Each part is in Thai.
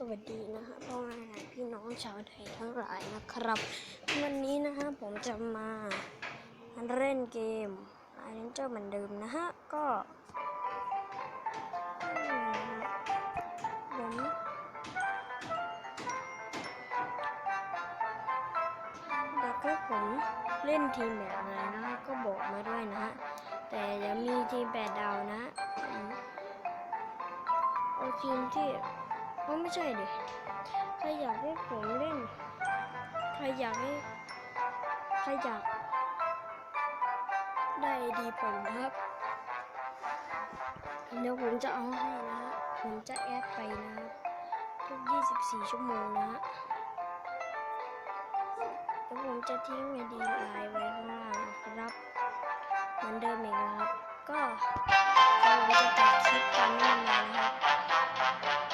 สวัสดีนะคะพ่อแม่พี่น้องชาวไทยทั้งหลายนะครับ วันนี้นะฮะผมจะมาเล่นเกมไอเรนเจอร์เหมือนเดิมนะฮะ ก็ผมแล้วก็ผมเล่นทีมแบบอะไรนะ ก็บอกมาด้วยนะฮะ แต่จะมีทีมแปดดาวนะฮะอืมเอาทีมที่ ก็ไม่ใช่ดิใครอยากให้ผมเล่น ใครอยากให้ใครอยากได้ดีผมครับ เดี๋ยวผมจะเอาให้นะ ผมจะแอดไปนะครับทุก 24 ชั่วโมงนะฮะเดี๋ยวผมจะทิ้งไอดีไลน์ไว้ข้างล่างนะครับเหมือนเดิมอีกนะครับ ก็เดี๋ยวผมจะตัดคลิปตอนนี้มานะครับ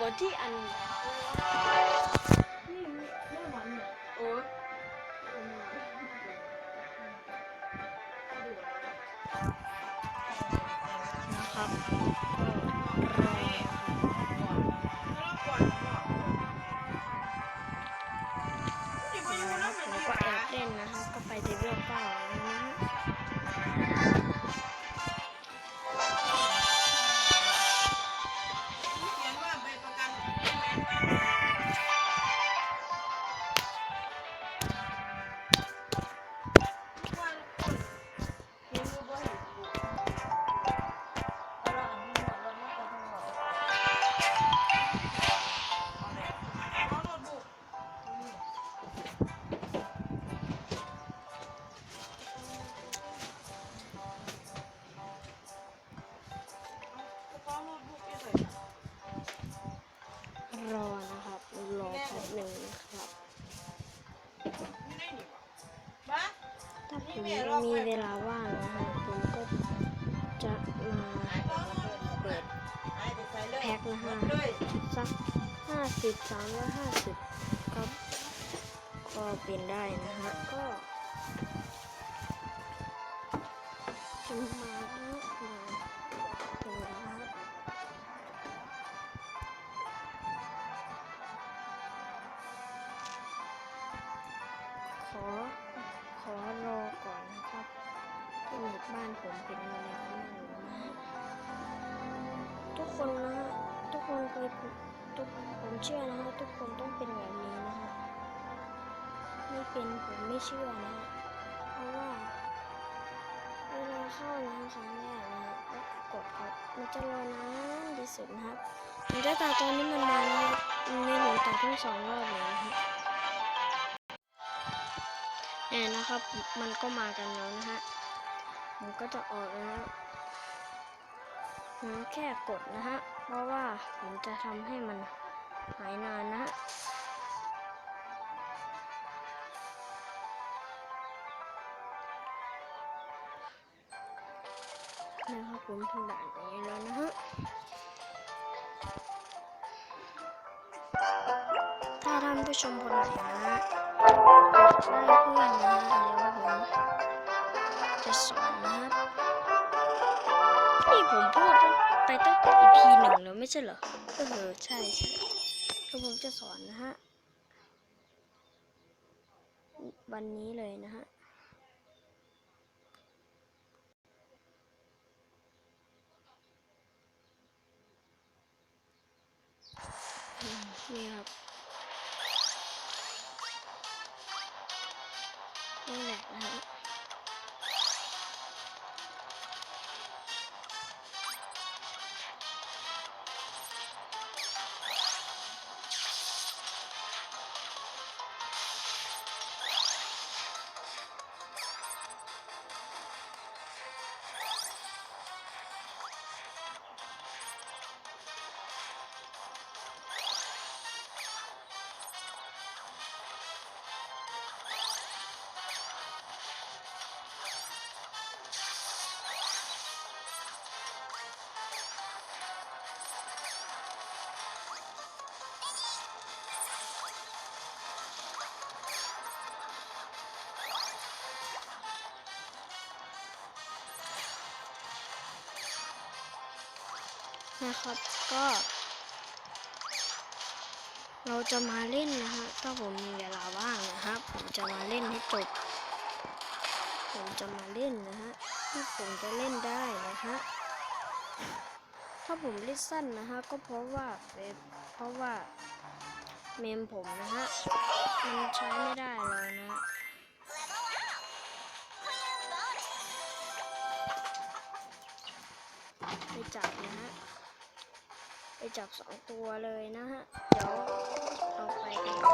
บ่ได้บทที่อันนี่ไม่หวานเนี่ยโอ้ยนะครับก็รอแล้วก่อนบอกที่พายุนะคแล้รัวบมันผมมีก็หแอมาบเล่นนะครับก็ไปเลเวลเก้า มีเวลาว่างนะฮะผมก็จะมาเปิดแพ็คนะฮะสักห้าสิบสามร้อยห้าสิบครับ ก็เป็นได้นะฮะก็มาฮะมาเป็นนะครับขอ บ้านผมเป็นอะไรก็ไม่รู้นะทุกคนนะฮะทุกคนเคยทุกผมเชื่อนะฮะทุกคนต้องเป็นแบบนี้นะฮะไม่เป็นผมไม่เชื่อนะฮะเพราะว่าเวลาเข้านะครั้งแรกนะฮะแล้วกดครับมันจะรอนานที่สุดนะครับผมจะตัดตอนนี้มันมานะฮะในผมตัดทั้งสองรอบเลยนะฮะเนี่ยนะครับมันก็มากันแล้วนะฮะ ผมก็จะออกแล้วผมแค่กดนะฮะ เพราะว่าผมจะทำให้มันหายนานนะฮะนะครับผมถึงด่านนี้แล้วนะฮะ ถ้าท่านผู้ชมคนไหนนะได้เพื่อนนะเดี๋ยวผมจะสอน ครับนี่ผมพูดไปตั้งแต่ EP หนึ่งแล้วไม่ใช่เหรอ เออ ใช่ใช่เดี๋ยวผมจะสอนนะฮะ วันนี้เลยนะฮะนี่ครับนี่แหละนะฮะ นะครับ ก็ เราจะมาเล่นนะฮะ ถ้าผมมีเวลาว่างนะครับ ผมจะมาเล่นให้จบ ผมจะมาเล่นนะฮะที่ผมจะเล่นได้นะฮะ ถ้าผมเล่นสั้นนะฮะ ก็เพราะว่าเเพราะว่าเมมผมนะฮะ มันใช้ไม่ได้เลยนะฮะไปจับนะฮะ ไปจับสองตัวเลยนะฮะ เดี๋ยวเราไปกันเ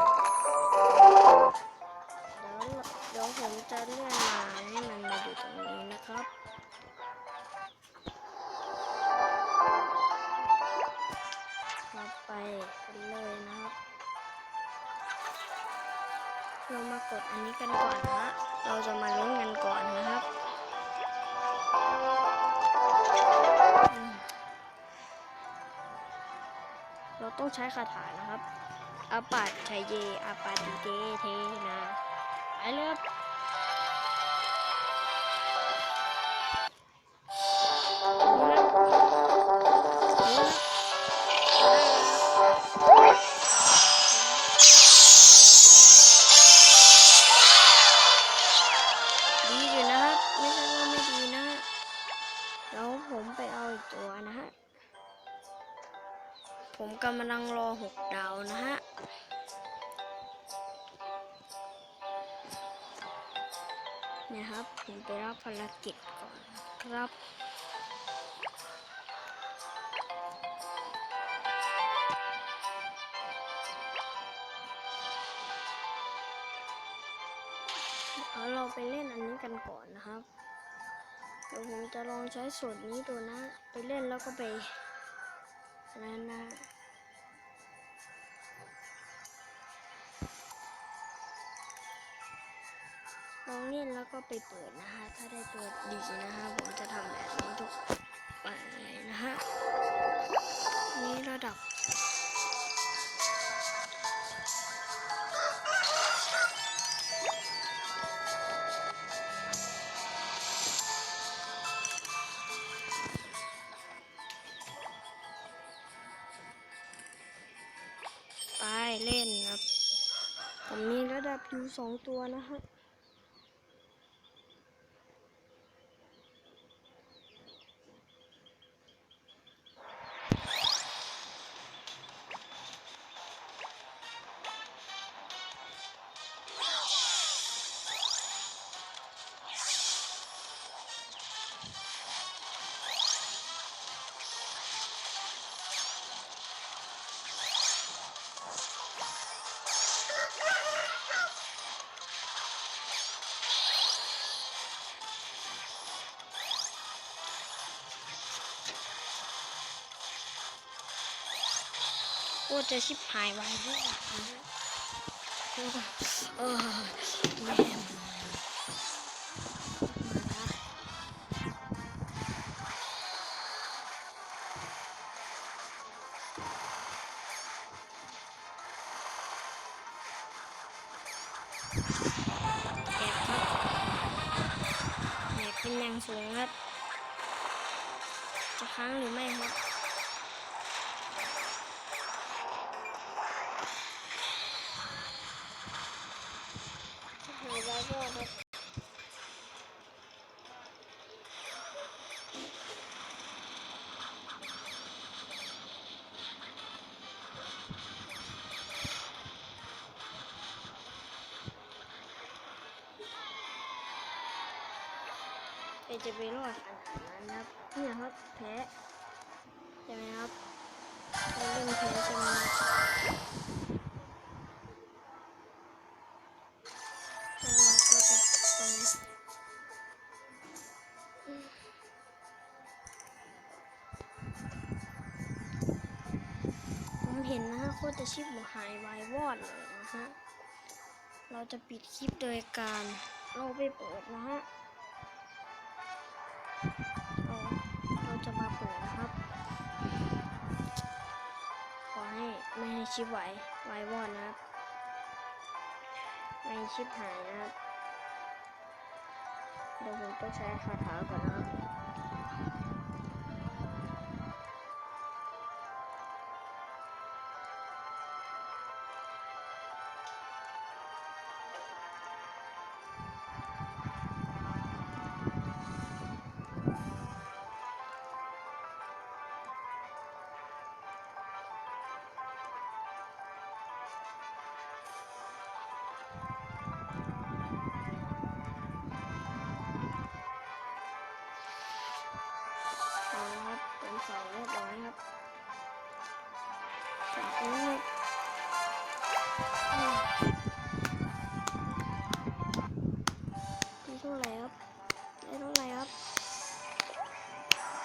ดี๋ยวเดี๋ยวผมจะเลื่อนมาให้มันมาอยู่ตรงนี้นะครับเราไปกันเลยนะครับ เรามากดอันนี้กันก่อนนะฮะเราจะมาลุ้นกันก่อนนะครับ เราต้องใช้คาถานะครับอาปัดชัยเยอาปาดีเตเทนาไปเลย ผมกำลังรอหกดาวนะฮะเนี่ยครับ ผมไปรับภารกิจก่อนครับเอาเราไปเล่นอันนี้กันก่อนนะครับ เดี๋ยวผมจะลองใช้สูตรนี้ดูนะ ไปเล่นแล้วก็ไปนั่นนะ เล่นแล้วก็ไปเปิดนะฮะถ้าได้เปิดดีนะฮะผมจะทำแบบนี้ทุกวันเลยนะฮะนี่ระดับไปเล่นครับ ผมมีระดับอยู่สองตัวนะฮะ โอ้จะชิบหายไว้ด้วยโอ้เออแม่เป็นอย่างสูงครับ จะค้างหรือไม่ครับ จะไปรอดขนาดนั้นครับเนี่ยครับแพ้ใช่ไหมครับเราเล่นแพ้ใช่ไหมเราจะต้องผมเห็นนะฮะโคตรจะชิปหมหายวายวอดเลยนะฮะ เราจะปิดคลิปโดยการเราไปเปิดนะฮะ เราเราจะมาเปิดนะครับ ขอให้ไม่ให้ชิปไหววายวอนนะครับไม่ชิปหายนะครับ เดี๋ยวผมต้องใช้คาถาก่อนนะครับ ใส่เรียบร้อยครับจากนั้นครับได้เท่าไหร่ครับได้เท่าไหร่ครับ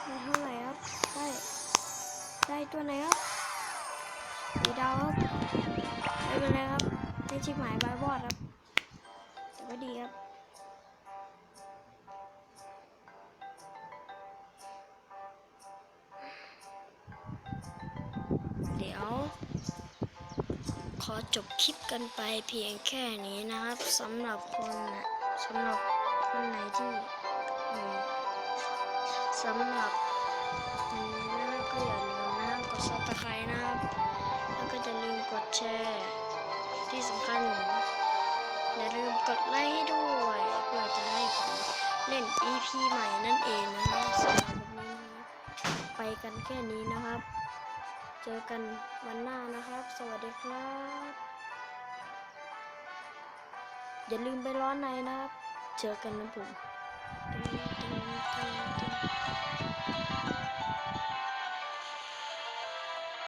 ได้เท่าไหร่ครับได้ได้ตัวไหนครับสีดาวครับไม่เป็นไรครับได้ชิบหมายบายบอดครับแต่ก็ดีครับ ขอจบคลิปกันไปเพียงแค่นี้นะครับสำหรับคนนะสำหรับคนไหนที่สำหรับวันนี้นะก็อย่าลืมนะกดซับสไครต์นะครับแล้วก็จะลืมกดแชร์ที่สำคัญอย่าลืมกดไลค์ให้ด้วยเพื่อจะให้ผมเล่น EP ใหม่นั่นเองนะครับสำหรับวันนี้ไปกันแค่นี้นะครับ เจอกันวันหน้านะครับ สวัสดีครับ อย่าลืมไปร้อนในนะครับ เจอกันนะผม